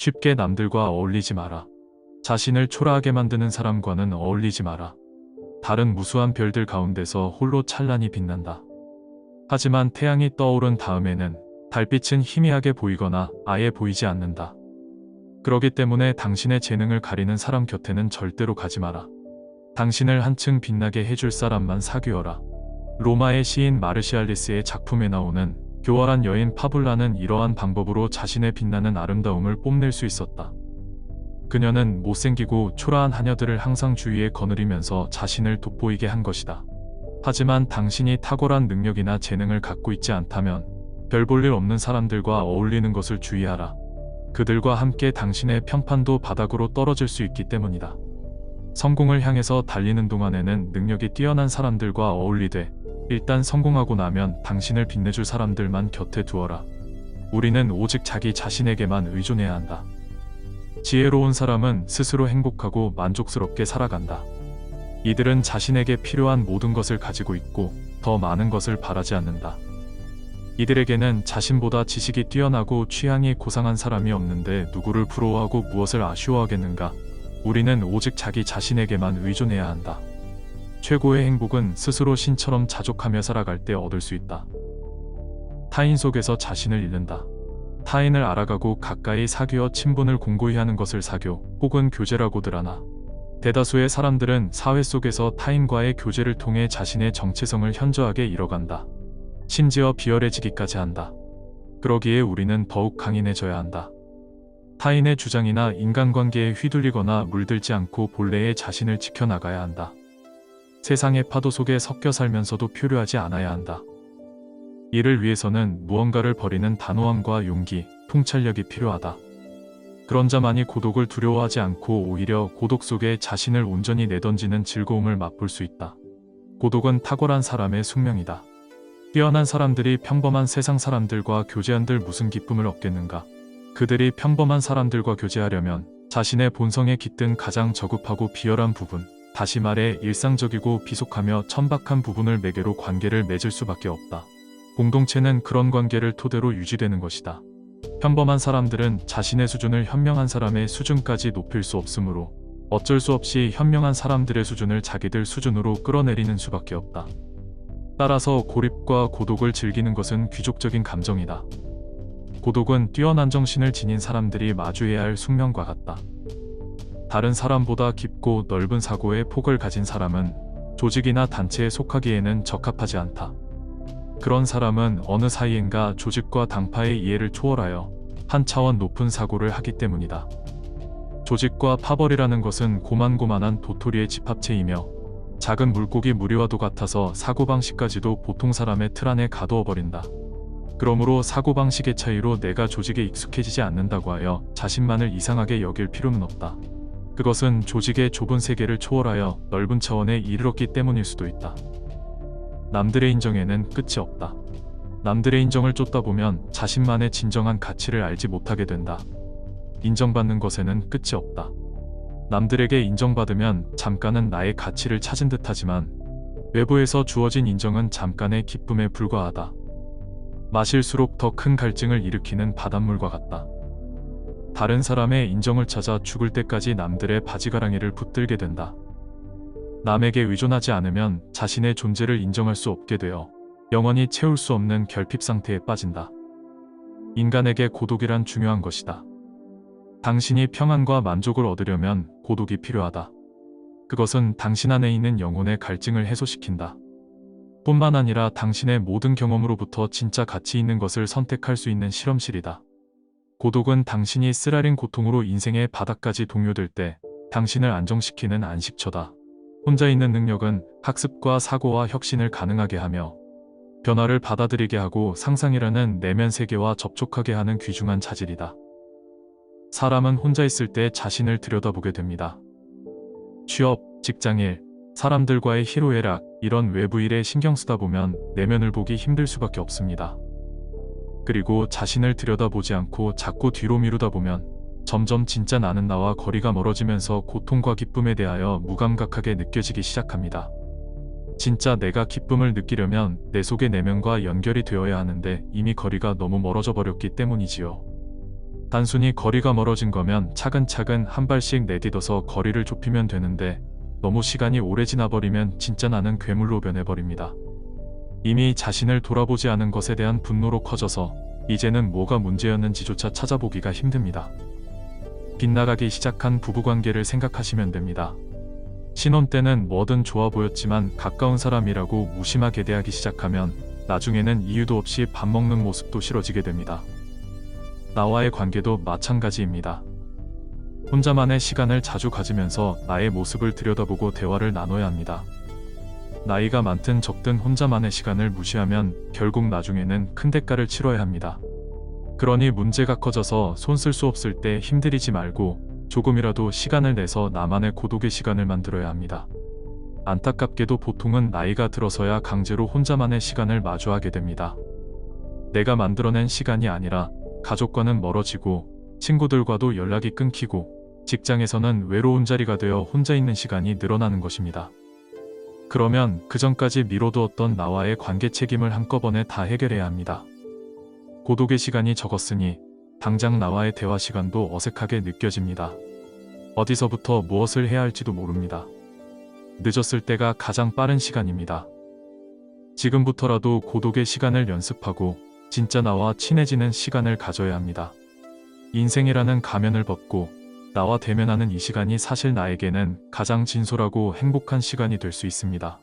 쉽게 남들과 어울리지 마라. 자신을 초라하게 만드는 사람과는 어울리지 마라. 다른 무수한 별들 가운데서 홀로 찬란히 빛난다. 하지만 태양이 떠오른 다음에는 달빛은 희미하게 보이거나 아예 보이지 않는다. 그러기 때문에 당신의 재능을 가리는 사람 곁에는 절대로 가지 마라. 당신을 한층 빛나게 해줄 사람만 사귀어라. 로마의 시인 마르시알리스의 작품에 나오는 교활한 여인 파블라는 이러한 방법으로 자신의 빛나는 아름다움을 뽐낼 수 있었다. 그녀는 못생기고 초라한 하녀들을 항상 주위에 거느리면서 자신을 돋보이게 한 것이다. 하지만 당신이 탁월한 능력이나 재능을 갖고 있지 않다면 별 볼 일 없는 사람들과 어울리는 것을 주의하라. 그들과 함께 당신의 평판도 바닥으로 떨어질 수 있기 때문이다. 성공을 향해서 달리는 동안에는 능력이 뛰어난 사람들과 어울리되 일단 성공하고 나면 당신을 빛내줄 사람들만 곁에 두어라. 우리는 오직 자기 자신에게만 의존해야 한다. 지혜로운 사람은 스스로 행복하고 만족스럽게 살아간다. 이들은 자신에게 필요한 모든 것을 가지고 있고 더 많은 것을 바라지 않는다. 이들에게는 자신보다 지식이 뛰어나고 취향이 고상한 사람이 없는데 누구를 부러워하고 무엇을 아쉬워하겠는가? 우리는 오직 자기 자신에게만 의존해야 한다. 최고의 행복은 스스로 신처럼 자족하며 살아갈 때 얻을 수 있다. 타인 속에서 자신을 잃는다. 타인을 알아가고 가까이 사귀어 친분을 공고히 하는 것을 사교 혹은 교제라고들 하나. 대다수의 사람들은 사회 속에서 타인과의 교제를 통해 자신의 정체성을 현저하게 잃어간다. 심지어 비열해지기까지 한다. 그러기에 우리는 더욱 강인해져야 한다. 타인의 주장이나 인간관계에 휘둘리거나 물들지 않고 본래의 자신을 지켜나가야 한다. 세상의 파도 속에 섞여 살면서도 표류하지 않아야 한다. 이를 위해서는 무언가를 버리는 단호함과 용기, 통찰력이 필요하다. 그런 자만이 고독을 두려워하지 않고 오히려 고독 속에 자신을 온전히 내던지는 즐거움을 맛볼 수 있다. 고독은 탁월한 사람의 숙명이다. 뛰어난 사람들이 평범한 세상 사람들과 교제한들 무슨 기쁨을 얻겠는가? 그들이 평범한 사람들과 교제하려면 자신의 본성에 깃든 가장 저급하고 비열한 부분, 다시 말해 일상적이고 비속하며 천박한 부분을 매개로 관계를 맺을 수밖에 없다. 공동체는 그런 관계를 토대로 유지되는 것이다. 평범한 사람들은 자신의 수준을 현명한 사람의 수준까지 높일 수 없으므로 어쩔 수 없이 현명한 사람들의 수준을 자기들 수준으로 끌어내리는 수밖에 없다. 따라서 고립과 고독을 즐기는 것은 귀족적인 감정이다. 고독은 뛰어난 정신을 지닌 사람들이 마주해야 할 숙명과 같다. 다른 사람보다 깊고 넓은 사고의 폭을 가진 사람은 조직이나 단체에 속하기에는 적합하지 않다. 그런 사람은 어느 사이엔가 조직과 당파의 이해를 초월하여 한 차원 높은 사고를 하기 때문이다. 조직과 파벌이라는 것은 고만고만한 도토리의 집합체이며 작은 물고기 무리와도 같아서 사고방식까지도 보통 사람의 틀 안에 가두어 버린다. 그러므로 사고방식의 차이로 내가 조직에 익숙해지지 않는다고 하여 자신만을 이상하게 여길 필요는 없다. 그것은 조직의 좁은 세계를 초월하여 넓은 차원에 이르렀기 때문일 수도 있다. 남들의 인정에는 끝이 없다. 남들의 인정을 쫓다 보면 자신만의 진정한 가치를 알지 못하게 된다. 인정받는 것에는 끝이 없다. 남들에게 인정받으면 잠깐은 나의 가치를 찾은 듯 하지만 외부에서 주어진 인정은 잠깐의 기쁨에 불과하다. 마실수록 더 큰 갈증을 일으키는 바닷물과 같다. 다른 사람의 인정을 찾아 죽을 때까지 남들의 바지가랑이를 붙들게 된다. 남에게 의존하지 않으면 자신의 존재를 인정할 수 없게 되어 영원히 채울 수 없는 결핍 상태에 빠진다. 인간에게 고독이란 중요한 것이다. 당신이 평안과 만족을 얻으려면 고독이 필요하다. 그것은 당신 안에 있는 영혼의 갈증을 해소시킨다. 뿐만 아니라 당신의 모든 경험으로부터 진짜 가치 있는 것을 선택할 수 있는 실험실이다. 고독은 당신이 쓰라린 고통으로 인생의 바닥까지 동요될 때 당신을 안정시키는 안식처다. 혼자 있는 능력은 학습과 사고와 혁신을 가능하게 하며 변화를 받아들이게 하고 상상이라는 내면 세계와 접촉하게 하는 귀중한 차질이다. 사람은 혼자 있을 때 자신을 들여다보게 됩니다. 취업, 직장일, 사람들과의 희로애락, 이런 외부 일에 신경 쓰다 보면 내면을 보기 힘들 수밖에 없습니다. 그리고 자신을 들여다보지 않고 자꾸 뒤로 미루다 보면 점점 진짜 나는 나와 거리가 멀어지면서 고통과 기쁨에 대하여 무감각하게 느껴지기 시작합니다. 진짜 내가 기쁨을 느끼려면 내 속의 내면과 연결이 되어야 하는데 이미 거리가 너무 멀어져 버렸기 때문이지요. 단순히 거리가 멀어진 거면 차근차근 한 발씩 내딛어서 거리를 좁히면 되는데 너무 시간이 오래 지나버리면 진짜 나는 괴물로 변해버립니다. 이미 자신을 돌아보지 않은 것에 대한 분노로 커져서 이제는 뭐가 문제였는지조차 찾아보기가 힘듭니다. 빗나가기 시작한 부부관계를 생각하시면 됩니다. 신혼 때는 뭐든 좋아 보였지만 가까운 사람이라고 무심하게 대하기 시작하면 나중에는 이유도 없이 밥 먹는 모습도 싫어지게 됩니다. 나와의 관계도 마찬가지입니다. 혼자만의 시간을 자주 가지면서 나의 모습을 들여다보고 대화를 나눠야 합니다. 나이가 많든 적든 혼자만의 시간을 무시하면 결국 나중에는 큰 대가를 치러야 합니다. 그러니 문제가 커져서 손 쓸 수 없을 때 힘들이지 말고 조금이라도 시간을 내서 나만의 고독의 시간을 만들어야 합니다. 안타깝게도 보통은 나이가 들어서야 강제로 혼자만의 시간을 마주하게 됩니다. 내가 만들어낸 시간이 아니라 가족과는 멀어지고 친구들과도 연락이 끊기고 직장에서는 외로운 자리가 되어 혼자 있는 시간이 늘어나는 것입니다. 그러면 그 전까지 미뤄두었던 나와의 관계 책임을 한꺼번에 다 해결해야 합니다. 고독의 시간이 적었으니 당장 나와의 대화 시간도 어색하게 느껴집니다. 어디서부터 무엇을 해야 할지도 모릅니다. 늦었을 때가 가장 빠른 시간입니다. 지금부터라도 고독의 시간을 연습하고 진짜 나와 친해지는 시간을 가져야 합니다. 인생이라는 가면을 벗고 나와 대면하는 이 시간이 사실 나에게는 가장 진솔하고 행복한 시간이 될 수 있습니다.